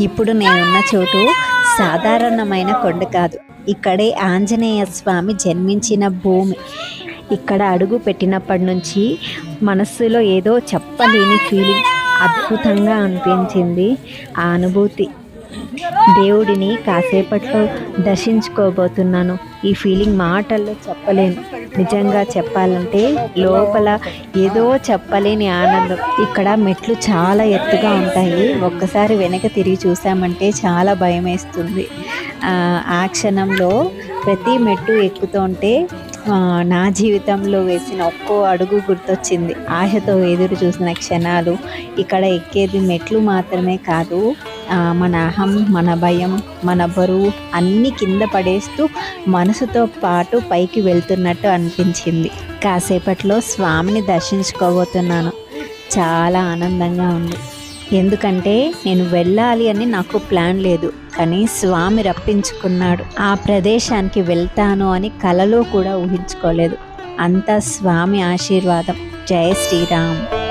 ఇప్పుడు నేనున్న చోటు సాధారణమైన కొండ కాదు. ఇక్కడే ఆంజనేయ స్వామి జన్మించిన భూమి. ఇక్కడ అడుగు పెట్టినప్పటి నుంచి మనస్సులో ఏదో చెప్పలేని ఫీలింగ్ అద్భుతంగా అనిపించింది ఆ అనుభూతి. దేవుడిని కాసేపట్లో దర్శించుకోబోతున్నాను. ఈ ఫీలింగ్ మాటల్లో చెప్పలేను. నిజంగా చెప్పాలంటే లోపల ఏదో చెప్పలేని ఆనందం. ఇక్కడ మెట్లు చాలా ఎత్తుగా ఉంటాయి. ఒక్కసారి వెనక తిరిగి చూసామంటే చాలా భయం వేస్తుంది ఆ, క్షణంలో ప్రతి మెట్టు ఎక్కుతుంటే నా జీవితంలో వేసిన ఒక్కో అడుగు గుర్తొచ్చింది. ఆశతో ఎదురు చూసిన క్షణాలు. ఇక్కడ ఎక్కేది మెట్లు మాత్రమే కాదు మన అహం మన భయం మన బరువు అన్నీ కింద పడేస్తూ మనసుతో పాటు పైకి వెళ్తున్నట్టు అనిపించింది. కాసేపట్లో స్వామిని దర్శించుకోబోతున్నాను. చాలా ఆనందంగా ఉంది. ఎందుకంటే నేను వెళ్ళాలి అని నాకు ప్లాన్ లేదు. కానీ స్వామి రప్పించుకున్నాడు. ఆ ప్రదేశానికి వెళ్తాను అని కలలో కూడా ఊహించుకోలేదు. అంతా స్వామి ఆశీర్వాదం. జయ శ్రీరామ్.